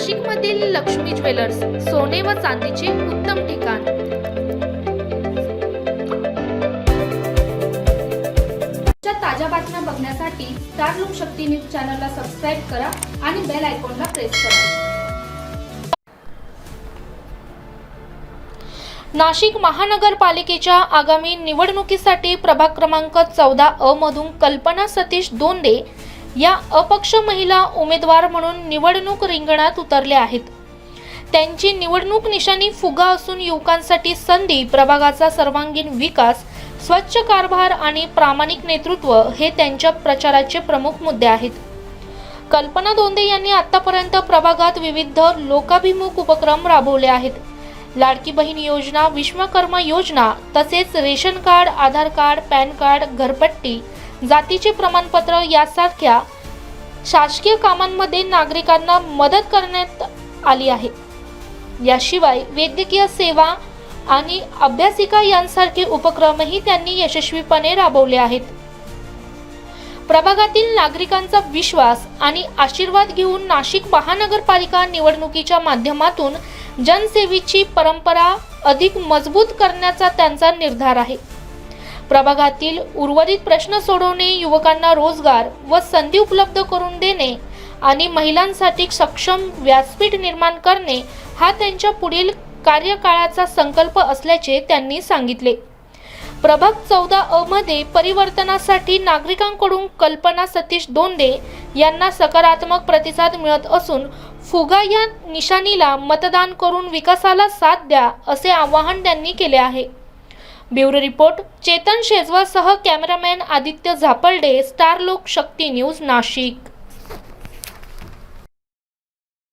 नाशिकमधील लक्ष्मी ज्वेलर्स सोने व चांदीचे उत्तम ठिकाण. ताज्या बातम्या बघण्यासाठी स्टार लोक शक्ती न्यूज चॅनलला सबस्क्राईब करा आणि बेल आयकॉनला प्रेस करा. नाशिक महानगरपालिकेच्या आगामी निवडणुकीसाठी प्रभाग क्रमांक चौदा अ मधून कल्पना सतीश दोंदे या अपक्ष महिला उमेदवार म्हणून निवडणूक रिंगणात उतरल्या आहेत. त्यांची निवडणूक निशाणी फुगा असून युवकांसाठी संधी प्रभागाचा सर्वांगीण विकास स्वच्छ कारभार आणि प्रामाणिक नेतृत्व हे त्यांच्या प्रचाराचे प्रमुख मुद्दे आहेत. कल्पना दोंदे यांनी आतापर्यंत प्रभागात विविध लोकाभिमुख उपक्रम राबवले आहेत. लाडकी बहीण योजना विश्वकर्मा योजना तसेच ration card Aadhaar card PAN card घरपट्टी जातीचे प्रमाणपत्र यासारख्या शासकीय कामांमध्ये नागरिकांना मदत करण्यात आली आहे. याशिवाय वैद्यकीय सेवा आणि अभ्यासिका यांसारखे उपक्रमही त्यांनी यशस्वीपणे राबवले आहेत. प्रभागातील नागरिकांचा विश्वास आणि आशीर्वाद घेऊन नाशिक महानगरपालिका निवडणुकीच्या माध्यमातून जनसेवेची परंपरा अधिक मजबूत करण्याचा त्यांचा निर्धार आहे. प्रभागातील उर्वरित प्रश्न सोडवणे युवकांना रोजगार व संधी उपलब्ध करून देणे आणि महिलांसाठी सक्षम व्यासपीठ निर्माण करणे हा त्यांच्या पुढील कार्यकाळाचा संकल्प असल्याचे त्यांनी सांगितले. प्रभाग चौदा अ मध्ये परिवर्तनासाठी नागरिकांकडून कल्पना सतीश दोंडे यांना सकारात्मक प्रतिसाद मिळत असून फुगा या निशाणीला मतदान करून विकासाला साथ द्या असे आवाहन त्यांनी केले आहे. Bureau report Chetan शेजवासह cameraman Aditya Zaparde Star Lok Shakti news Nashik.